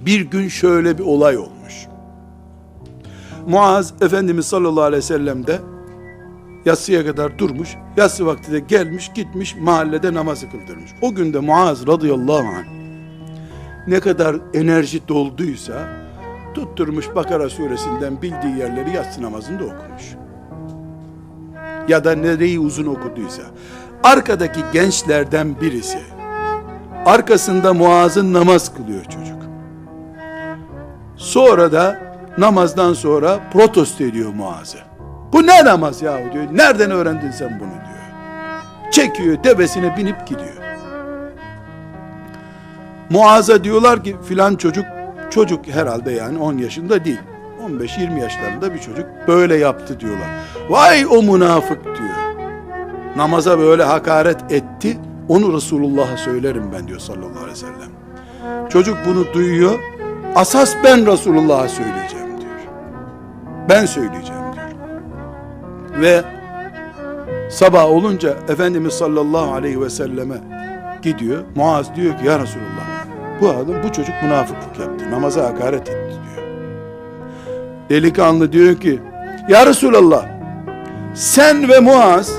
Bir gün şöyle bir olay olmuş. Muaz Efendimiz sallallahu aleyhi ve sellem de yatsıya kadar durmuş. Yatsı vakti de gelmiş gitmiş mahallede namazı kıldırmış. O gün de Muaz radıyallahu anh ne kadar enerji dolduysa tutturmuş Bakara suresinden bildiği yerleri yatsı namazında okumuş. Ya da nereyi uzun okuduysa. Arkadaki gençlerden birisi arkasında Muaz'ın namaz kılıyor çocuk. Sonra da namazdan sonra protesto ediyor Muaz'ı. Bu ne namaz yahu diyor. Nereden öğrendin sen bunu diyor. Çekiyor devesine binip gidiyor. Muaz'a diyorlar ki filan çocuk çocuk herhalde yani 10 yaşında değil. 15-20 yaşlarında bir çocuk böyle yaptı diyorlar. Vay o münafık diyor. Namaza böyle hakaret etti. Onu Resulullah'a söylerim ben diyor sallallahu aleyhi ve sellem. Çocuk bunu duyuyor. Asas ben Resulullah'a söyleyeceğim diyor. Ben söyleyeceğim diyor. Ve sabah olunca Efendimiz sallallahu aleyhi ve selleme gidiyor. Muaz diyor ki ya Resulullah bu adam bu çocuk münafıklık yaptı. Namaza hakaret etti diyor. Delikanlı diyor ki ya Resulallah sen ve Muaz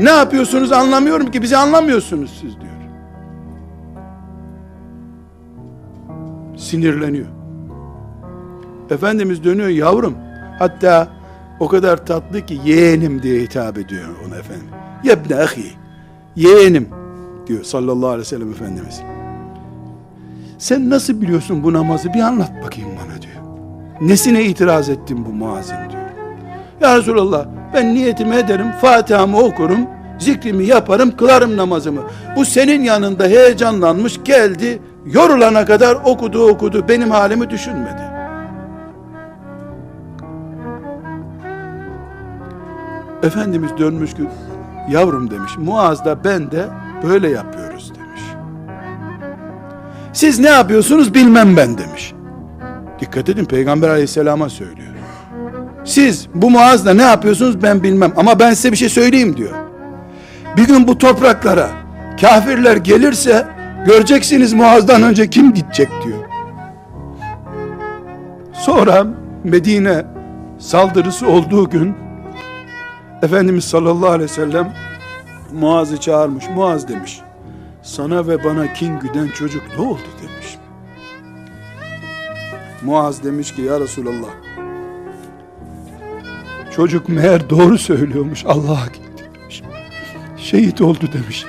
ne yapıyorsunuz anlamıyorum ki bizi anlamıyorsunuz siz diyor. Sinirleniyor. Efendimiz dönüyor yavrum. Hatta o kadar tatlı ki yeğenim diye hitap ediyor ona efendim. Yebne ahi. Yeğenim diyor sallallahu aleyhi ve sellem Efendimiz. Sen nasıl biliyorsun bu namazı bir anlat bakayım bana diyor. Nesine itiraz ettin bu muazin diyor. Ya Resulallah ben niyetimi ederim, Fatiha'mı okurum, zikrimi yaparım, kılarım namazımı. Bu senin yanında heyecanlanmış geldi, yorulana kadar okudu okudu, benim halimi düşünmedi. Efendimiz dönmüş ki, yavrum demiş, Muaz da ben de böyle yapıyoruz demiş. Siz ne yapıyorsunuz bilmem ben demiş. Dikkat edin Peygamber aleyhisselama söylüyor. Siz bu Muaz'la ne yapıyorsunuz ben bilmem ama ben size bir şey söyleyeyim diyor. Bir gün bu topraklara kafirler gelirse göreceksiniz Muaz'dan önce kim gidecek diyor. Sonra Medine saldırısı olduğu gün Efendimiz sallallahu aleyhi ve sellem Muaz'ı çağırmış. Muaz demiş. Sana ve bana kin güden çocuk ne oldu demiş. Muaz demiş ki ya Resulallah Çocuk meğer doğru söylüyormuş. Allah'a. Şehit oldu demiş.